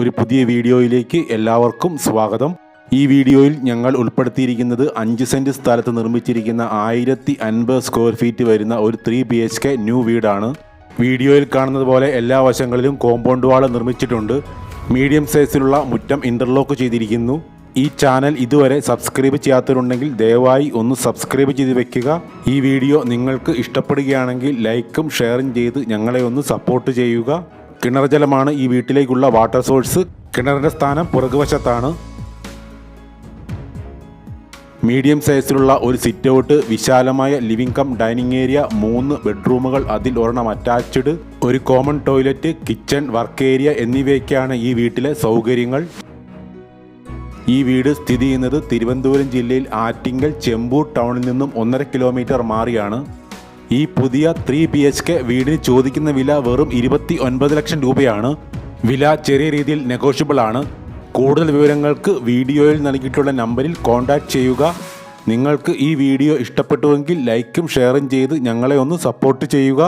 ഒരു പുതിയ വീഡിയോയിലേക്ക് എല്ലാവർക്കും സ്വാഗതം. ഈ വീഡിയോയിൽ ഞങ്ങൾ ഉൾപ്പെടുത്തിയിരിക്കുന്നത് അഞ്ച് സെന്റ് സ്ഥലത്ത് നിർമ്മിച്ചിരിക്കുന്ന ആയിരത്തി അൻപത് സ്ക്വയർ ഫീറ്റ് വരുന്ന ഒരു three B H K new വീടാണ്. വീഡിയോയിൽ കാണുന്നത് പോലെ എല്ലാ വശങ്ങളിലും കോമ്പൗണ്ട് വാൾ നിർമ്മിച്ചിട്ടുണ്ട്. മീഡിയം സൈസിലുള്ള മുറ്റം ഇന്റർലോക്ക് ചെയ്തിരിക്കുന്നു. ഈ ചാനൽ ഇതുവരെ സബ്സ്ക്രൈബ് ചെയ്യാത്തവരുണ്ടെങ്കിൽ ദയവായി ഒന്ന് സബ്സ്ക്രൈബ് ചെയ്ത് വെക്കുക. ഈ വീഡിയോ നിങ്ങൾക്ക് ഇഷ്ടപ്പെടുകയാണെങ്കിൽ ലൈക്കും ഷെയറും ചെയ്ത് ഞങ്ങളെ ഒന്ന് സപ്പോർട്ട് ചെയ്യുക. കിണർ ജലമാണ് ഈ വീട്ടിലേക്കുള്ള വാട്ടർ സോഴ്സ് കിണറിന്റെ സ്ഥാനം പുറകുവശത്താണ്. മീഡിയം സൈസിലുള്ള ഒരു സിറ്റ് ഔട്ട് വിശാലമായ ലിവിംഗ് കം ഡൈനിങ് ഏരിയ മൂന്ന് ബെഡ്റൂമുകൾ അതിൽ ഒരെണ്ണം അറ്റാച്ച്ഡ് ഒരു common toilet kitchen work area എന്നിവയൊക്കെയാണ് ഈ വീട്ടിലെ സൗകര്യങ്ങൾ. ഈ വീട് സ്ഥിതി ചെയ്യുന്നത് തിരുവനന്തപുരം ജില്ലയിൽ ആറ്റിങ്കൽ ചെമ്പൂർ ടൗണിൽ നിന്നും ഒന്നര കിലോമീറ്റർ മാറിയാണ്. ഈ പുതിയ ത്രീ ബി എച്ച് കെ വീടിന് ചോദിക്കുന്ന വില വെറും ഇരുപത്തി ഒൻപത് ലക്ഷം രൂപയാണ്. വില ചെറിയ രീതിയിൽ നെഗോഷ്യബിൾ ആണ്. കൂടുതൽ വിവരങ്ങൾക്ക് വീഡിയോയിൽ നൽകിയിട്ടുള്ള നമ്പറിൽ കോൺടാക്റ്റ് ചെയ്യുക. നിങ്ങൾക്ക് ഈ വീഡിയോ ഇഷ്ടപ്പെട്ടുവെങ്കിൽ ലൈക്കും ഷെയറും ചെയ്ത് ഞങ്ങളെ ഒന്ന് സപ്പോർട്ട് ചെയ്യുക.